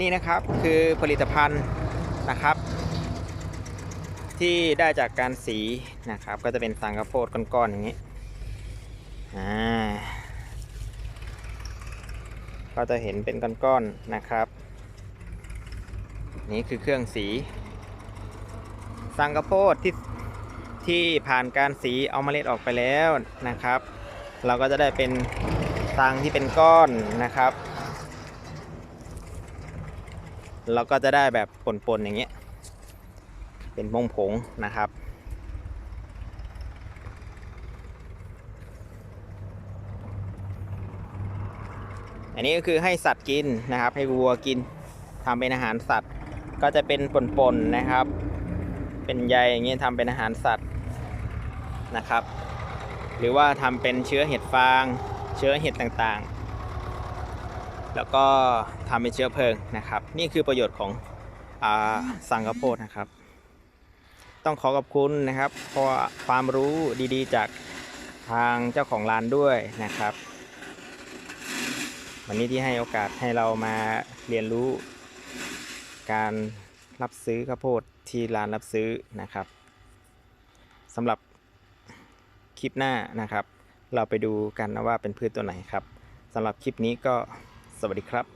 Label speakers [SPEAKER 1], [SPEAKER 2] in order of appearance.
[SPEAKER 1] นี่นะครับคือผลิตภัณฑ์นะครับ ที่ได้จากการสีนะครับ ก็จะเป็นสังกะโพดก้อนๆอย่างนี้อ่าก็จะเห็นเป็นก้อนๆนะครับ นี่คือเครื่องสีสังกะโพดที่ที่ผ่านการสีเอาเมล็ดออกไปแล้วนะครับ เราก็จะได้เป็นสังที่เป็นก้อนนะครับ เราก็จะได้แบบปนๆอย่างเงี้ย เป็นผงผงนะครับ อันนี้ก็คือให้สัตว์กินนะครับ ให้วัวกินทำเป็นอาหารสัตว์ ก็จะเป็นปนๆนะครับ เป็นใยอย่างเงี้ยทำเป็นอาหารสัตว์นะครับ หรือว่าทำเป็นเชื้อเห็ดฟาง เชื้อเห็ดต่างๆ แล้วก็ทำเป็นเชื้อเพลิงนะครับ นี่คือประโยชน์ของอสังกะโพดนะครับ ต้องขอขอบคุณนะครับเพราะความรู้ดีๆ จากทางเจ้าของร้านด้วยนะครับ วันนี้ที่ให้โอกาสให้เรามาเรียนรู้ การรับซื้อข้าวโพดที่ร้านรับซื้อนะครับสำหรับคลิปหน้านะครับ เราไปดูกันนะว่าเป็นพืชตัวไหนครับสำหรับคลิปนี้ก็ สวัสดีครับ